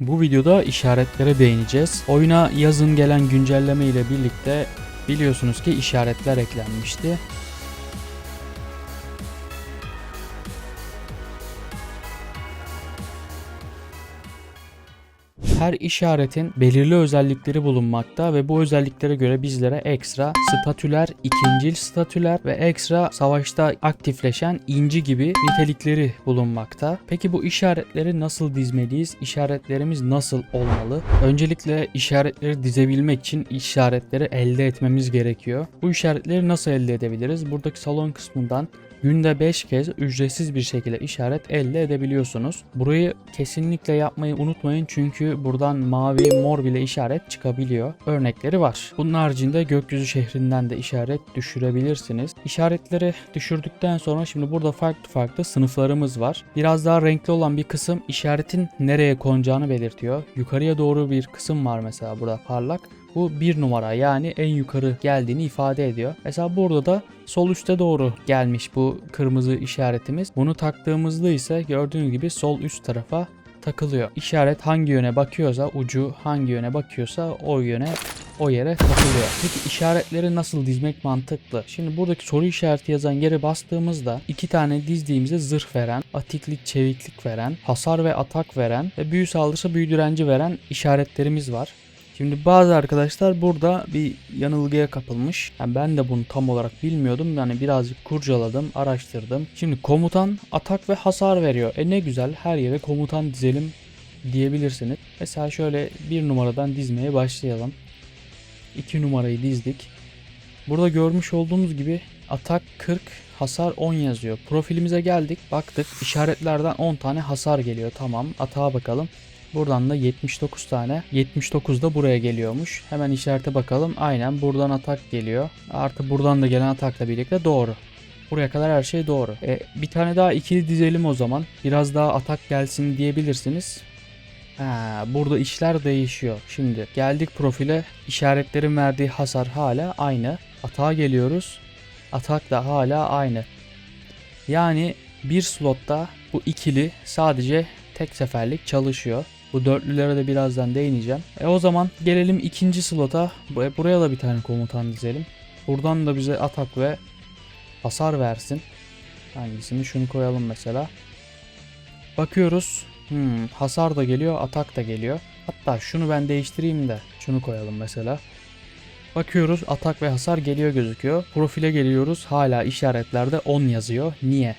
Bu videoda işaretlere değineceğiz. Oyuna yazın gelen güncelleme ile birlikte biliyorsunuz ki işaretler eklenmişti. Her işaretin belirli özellikleri bulunmakta ve bu özelliklere göre bizlere ekstra statüler, ikincil statüler ve ekstra savaşta aktifleşen inci gibi nitelikleri bulunmakta. Peki bu işaretleri nasıl dizmeliyiz? İşaretlerimiz nasıl olmalı? Öncelikle işaretleri dizebilmek için işaretleri elde etmemiz gerekiyor. Bu işaretleri nasıl elde edebiliriz? Buradaki salon kısmından Günde 5 kez ücretsiz bir şekilde işaret elde edebiliyorsunuz. Burayı kesinlikle yapmayı unutmayın çünkü buradan mavi, mor bile işaret çıkabiliyor. Örnekleri var. Bunun haricinde gökyüzü şehrinden de işaret düşürebilirsiniz. İşaretleri düşürdükten sonra şimdi burada farklı farklı sınıflarımız var. Biraz daha renkli olan bir kısım işaretin nereye konacağını belirtiyor. Yukarıya doğru bir kısım var mesela burada parlak. Bu bir numara yani en yukarı geldiğini ifade ediyor. Mesela burada da sol üste doğru gelmiş bu kırmızı işaretimiz. Bunu taktığımızda ise gördüğünüz gibi sol üst tarafa takılıyor. İşaret hangi yöne bakıyorsa, ucu hangi yöne bakıyorsa o yöne o yere takılıyor. Peki işaretleri nasıl dizmek mantıklı? Şimdi buradaki soru işareti yazan yere bastığımızda iki tane dizdiğimizde zırh veren, atiklik, çeviklik veren, hasar ve atak veren ve büyü saldırısı, büyü direnci veren işaretlerimiz var. Şimdi bazı arkadaşlar burada bir yanılgıya kapılmış. Yani ben de bunu tam olarak bilmiyordum. Yani birazcık kurcaladım, araştırdım. Şimdi komutan atak ve hasar veriyor. E ne güzel her yere komutan dizelim diyebilirsiniz. Mesela şöyle bir numaradan dizmeye başlayalım. 2 numarayı dizdik. Burada görmüş olduğunuz gibi atak 40, hasar 10 yazıyor. Profilimize geldik, baktık. işaretlerden 10 tane hasar geliyor. Tamam, atağa bakalım. Buradan da 79 tane. 79 da buraya geliyormuş. Hemen işarete bakalım. Aynen buradan atak geliyor. Artı buradan da gelen atakla birlikte doğru. Buraya kadar her şey doğru. E, bir tane daha ikili dizelim o zaman. Biraz daha atak gelsin diyebilirsiniz. Ha, burada işler değişiyor. Şimdi geldik profile. İşaretlerin verdiği hasar hala aynı. Atağa geliyoruz. Atak da hala aynı. Yani bir slotta bu ikili sadece tek seferlik çalışıyor. Bu dörtlülere de birazdan değineceğim. E o zaman gelelim ikinci slota. E, Buraya da bir tane komutan dizelim. Buradan da bize atak ve hasar versin. Hangisini? Şunu koyalım mesela. Bakıyoruz. Hmm, hasar da geliyor, atak da geliyor. Hatta şunu ben değiştireyim de şunu koyalım mesela. Bakıyoruz atak ve hasar geliyor gözüküyor. Profile geliyoruz hala işaretlerde 10 yazıyor. Niye?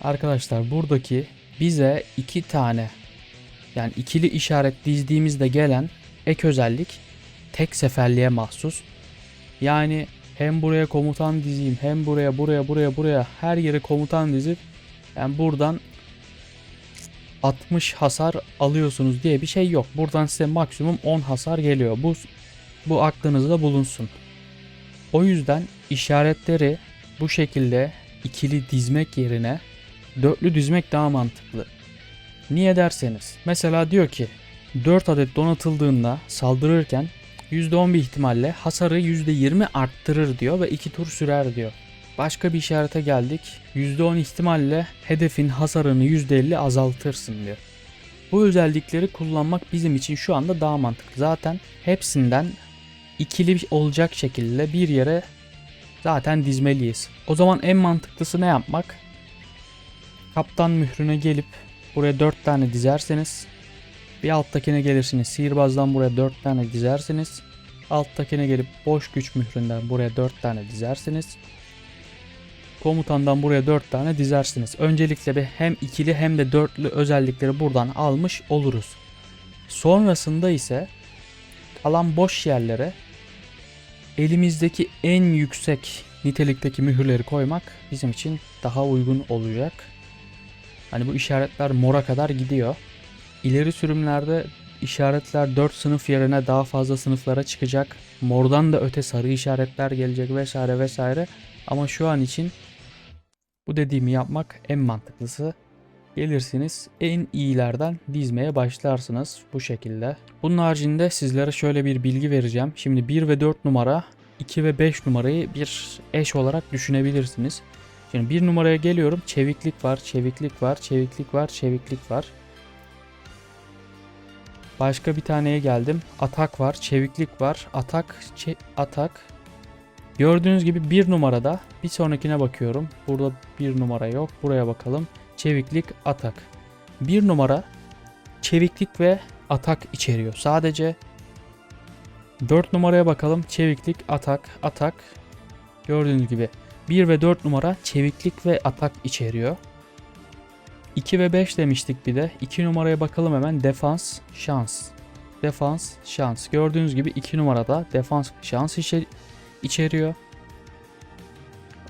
Arkadaşlar buradaki bize iki tane yani ikili işaret dizdiğimizde gelen ek özellik tek seferliğe mahsus. Yani hem buraya komutan dizeyim hem buraya buraya buraya buraya her yere komutan dizip yani buradan 60 hasar alıyorsunuz diye bir şey yok. Buradan size maksimum 10 hasar geliyor. Bu bu aklınızda bulunsun. O yüzden işaretleri bu şekilde ikili dizmek yerine dörtlü dizmek daha mantıklı. Niye derseniz. Mesela diyor ki 4 adet donatıldığında saldırırken %10 bir ihtimalle hasarı %20 arttırır diyor ve 2 tur sürer diyor. Başka bir işarete geldik. %10 ihtimalle hedefin hasarını %50 azaltırsın diyor. Bu özellikleri kullanmak bizim için şu anda daha mantıklı. Zaten hepsinden ikili olacak şekilde bir yere zaten dizmeliyiz. O zaman en mantıklısı ne yapmak? Kaptan mührüne gelip buraya 4 tane dizerseniz bir alttakine gelirsiniz. Sihirbazdan buraya 4 tane dizersiniz. Alttakine gelip boş güç mühründen buraya 4 tane dizersiniz. Komutandan buraya 4 tane dizersiniz. Öncelikle bir hem ikili hem de dörtlü özellikleri buradan almış oluruz. Sonrasında ise kalan boş yerlere elimizdeki en yüksek nitelikteki mühürleri koymak bizim için daha uygun olacak. Hani bu işaretler mora kadar gidiyor. İleri sürümlerde işaretler 4 sınıf yerine daha fazla sınıflara çıkacak. Mordan da öte sarı işaretler gelecek vesaire vesaire. Ama şu an için bu dediğimi yapmak en mantıklısı. Gelirsiniz en iyilerden dizmeye başlarsınız bu şekilde. Bunun haricinde sizlere şöyle bir bilgi vereceğim. Şimdi 1 ve 4 numara 2 ve 5 numarayı bir eş olarak düşünebilirsiniz. Şimdi bir numaraya geliyorum. Çeviklik var, çeviklik var, çeviklik var, çeviklik var. Başka bir taneye geldim. Atak var, çeviklik var. Atak, çe- atak. Gördüğünüz gibi bir numarada. Bir sonrakine bakıyorum. Burada bir numara yok. Buraya bakalım. Çeviklik, atak. Bir numara çeviklik ve atak içeriyor. Sadece 4 numaraya bakalım. Çeviklik, atak, atak. Gördüğünüz gibi 1 ve 4 numara çeviklik ve atak içeriyor. 2 ve 5 demiştik bir de. 2 numaraya bakalım hemen. Defans, şans. Defans, şans. Gördüğünüz gibi 2 numarada defans, şans içe- içeriyor.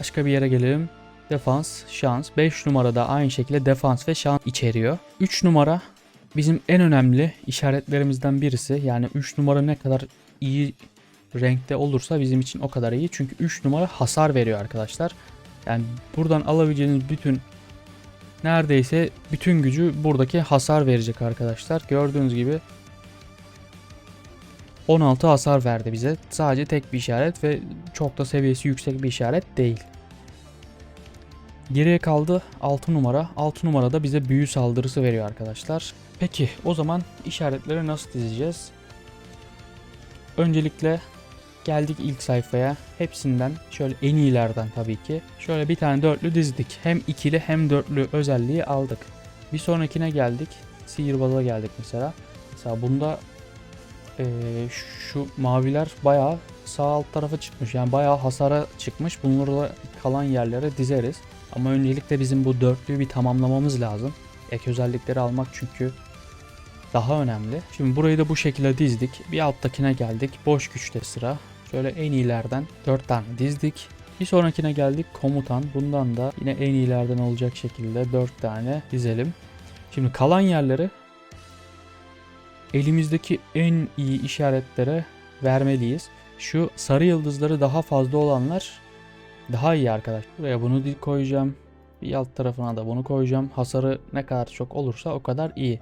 Başka bir yere gelelim. Defans, şans. 5 numarada aynı şekilde defans ve şans içeriyor. 3 numara bizim en önemli işaretlerimizden birisi. Yani 3 numara ne kadar iyi renkte olursa bizim için o kadar iyi. Çünkü 3 numara hasar veriyor arkadaşlar. Yani buradan alabileceğiniz bütün neredeyse bütün gücü buradaki hasar verecek arkadaşlar. Gördüğünüz gibi 16 hasar verdi bize. Sadece tek bir işaret ve çok da seviyesi yüksek bir işaret değil. Geriye kaldı 6 numara. 6 numarada bize büyü saldırısı veriyor arkadaşlar. Peki o zaman işaretleri nasıl dizeceğiz? Öncelikle geldik ilk sayfaya. Hepsinden şöyle en iyilerden tabii ki. Şöyle bir tane dörtlü dizdik. Hem ikili hem dörtlü özelliği aldık. Bir sonrakine geldik. Sihirbaza geldik mesela. Mesela bunda eee, şu maviler bayağı sağ alt tarafa çıkmış. Yani bayağı hasara çıkmış. Bunları da kalan yerlere dizeriz. Ama öncelikle bizim bu dörtlüyü bir tamamlamamız lazım. Ek özellikleri almak çünkü daha önemli. Şimdi burayı da bu şekilde dizdik. Bir alttakine geldik. Boş güçte sıra. Şöyle en iyilerden 4 tane dizdik. Bir sonrakine geldik komutan. Bundan da yine en iyilerden olacak şekilde 4 tane dizelim. Şimdi kalan yerleri elimizdeki en iyi işaretlere vermeliyiz. Şu sarı yıldızları daha fazla olanlar daha iyi arkadaş. Buraya bunu koyacağım. Bir alt tarafına da bunu koyacağım. Hasarı ne kadar çok olursa o kadar iyi.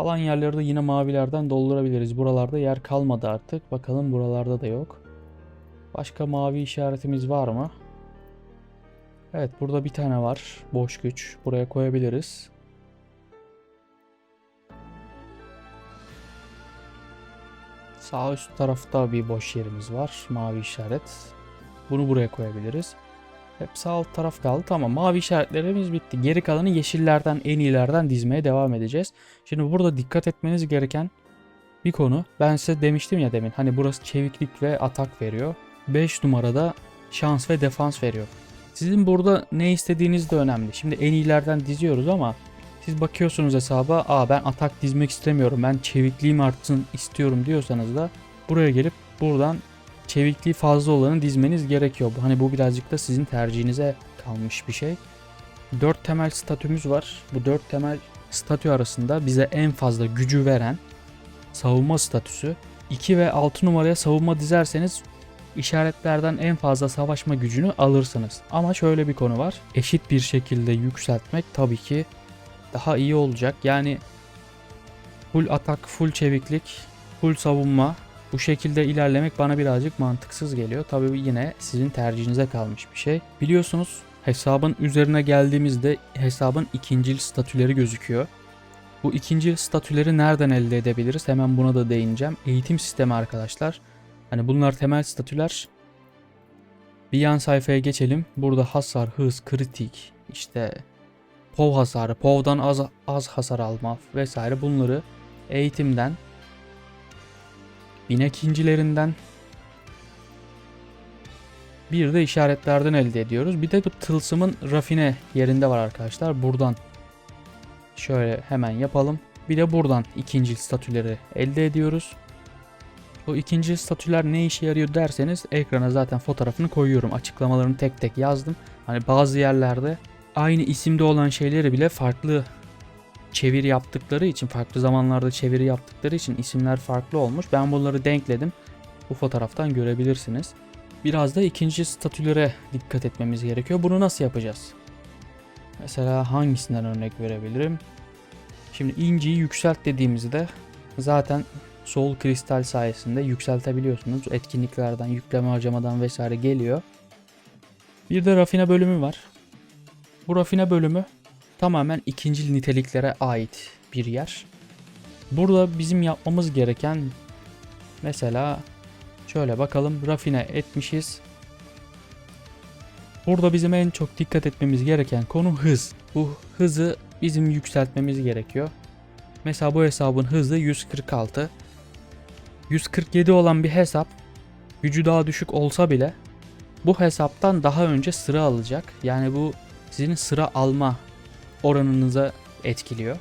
Kalan yerleri de yine mavilerden doldurabiliriz. Buralarda yer kalmadı artık. Bakalım buralarda da yok. Başka mavi işaretimiz var mı? Evet burada bir tane var. Boş güç. Buraya koyabiliriz. Sağ üst tarafta bir boş yerimiz var. Mavi işaret. Bunu buraya koyabiliriz. Hep sağ alt taraf kaldı. Tamam mavi işaretlerimiz bitti. Geri kalanı yeşillerden en iyilerden dizmeye devam edeceğiz. Şimdi burada dikkat etmeniz gereken bir konu. Ben size demiştim ya demin. Hani burası çeviklik ve atak veriyor. 5 numarada şans ve defans veriyor. Sizin burada ne istediğiniz de önemli. Şimdi en iyilerden diziyoruz ama siz bakıyorsunuz hesaba Aa ben atak dizmek istemiyorum ben çevikliğim artsın istiyorum diyorsanız da buraya gelip buradan çevikliği fazla olanı dizmeniz gerekiyor. Hani bu birazcık da sizin tercihinize kalmış bir şey. 4 temel statümüz var. Bu 4 temel statü arasında bize en fazla gücü veren savunma statüsü. 2 ve 6 numaraya savunma dizerseniz işaretlerden en fazla savaşma gücünü alırsınız. Ama şöyle bir konu var. Eşit bir şekilde yükseltmek tabii ki daha iyi olacak. Yani full atak, full çeviklik, full savunma bu şekilde ilerlemek bana birazcık mantıksız geliyor. Tabii yine sizin tercihinize kalmış bir şey. Biliyorsunuz hesabın üzerine geldiğimizde hesabın ikincil statüleri gözüküyor. Bu ikinci statüleri nereden elde edebiliriz? Hemen buna da değineceğim. Eğitim sistemi arkadaşlar. Hani bunlar temel statüler. Bir yan sayfaya geçelim. Burada hasar, hız, kritik, işte POV hasarı, POV'dan az, az hasar alma vesaire bunları eğitimden binek incilerinden bir de işaretlerden elde ediyoruz. Bir de bu tılsımın rafine yerinde var arkadaşlar. Buradan şöyle hemen yapalım. Bir de buradan ikinci statüleri elde ediyoruz. Bu ikinci statüler ne işe yarıyor derseniz ekrana zaten fotoğrafını koyuyorum. Açıklamalarını tek tek yazdım. Hani bazı yerlerde aynı isimde olan şeyleri bile farklı çeviri yaptıkları için, farklı zamanlarda çeviri yaptıkları için isimler farklı olmuş. Ben bunları denkledim. Bu fotoğraftan görebilirsiniz. Biraz da ikinci statülere dikkat etmemiz gerekiyor. Bunu nasıl yapacağız? Mesela hangisinden örnek verebilirim? Şimdi inciyi yükselt dediğimizde zaten sol kristal sayesinde yükseltebiliyorsunuz. Etkinliklerden, yükleme harcamadan vesaire geliyor. Bir de rafine bölümü var. Bu rafine bölümü tamamen ikincil niteliklere ait bir yer. Burada bizim yapmamız gereken mesela şöyle bakalım rafine etmişiz. Burada bizim en çok dikkat etmemiz gereken konu hız. Bu hızı bizim yükseltmemiz gerekiyor. Mesela bu hesabın hızı 146. 147 olan bir hesap gücü daha düşük olsa bile bu hesaptan daha önce sıra alacak. Yani bu sizin sıra alma oranınıza etkiliyor.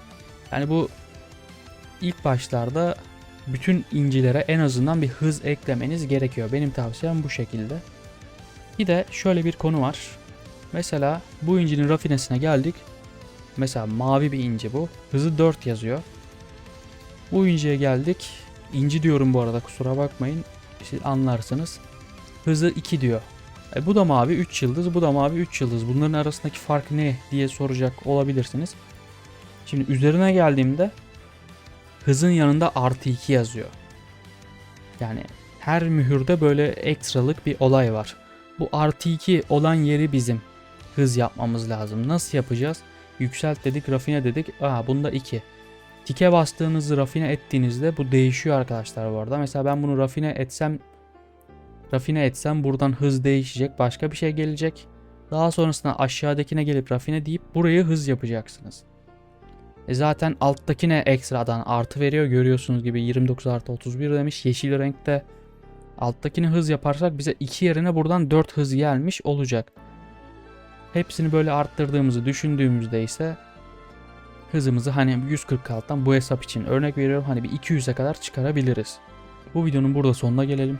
Yani bu ilk başlarda bütün incilere en azından bir hız eklemeniz gerekiyor. Benim tavsiyem bu şekilde. Bir de şöyle bir konu var. Mesela bu incinin rafinesine geldik. Mesela mavi bir inci bu. Hızı 4 yazıyor. Bu inciye geldik. İnci diyorum bu arada kusura bakmayın. Siz anlarsınız. Hızı 2 diyor. E bu da mavi 3 yıldız, bu da mavi 3 yıldız. Bunların arasındaki fark ne diye soracak olabilirsiniz. Şimdi üzerine geldiğimde hızın yanında artı 2 yazıyor. Yani her mühürde böyle ekstralık bir olay var. Bu artı 2 olan yeri bizim hız yapmamız lazım. Nasıl yapacağız? Yükselt dedik, rafine dedik. Aa bunda 2. Tike bastığınızı rafine ettiğinizde bu değişiyor arkadaşlar bu arada. Mesela ben bunu rafine etsem rafine etsem buradan hız değişecek. Başka bir şey gelecek. Daha sonrasında aşağıdakine gelip rafine deyip burayı hız yapacaksınız. E zaten alttakine ekstradan artı veriyor. Görüyorsunuz gibi 29 artı 31 demiş. Yeşil renkte alttakini hız yaparsak bize 2 yerine buradan 4 hız gelmiş olacak. Hepsini böyle arttırdığımızı düşündüğümüzde ise hızımızı hani 146'dan bu hesap için örnek veriyorum hani bir 200'e kadar çıkarabiliriz. Bu videonun burada sonuna gelelim.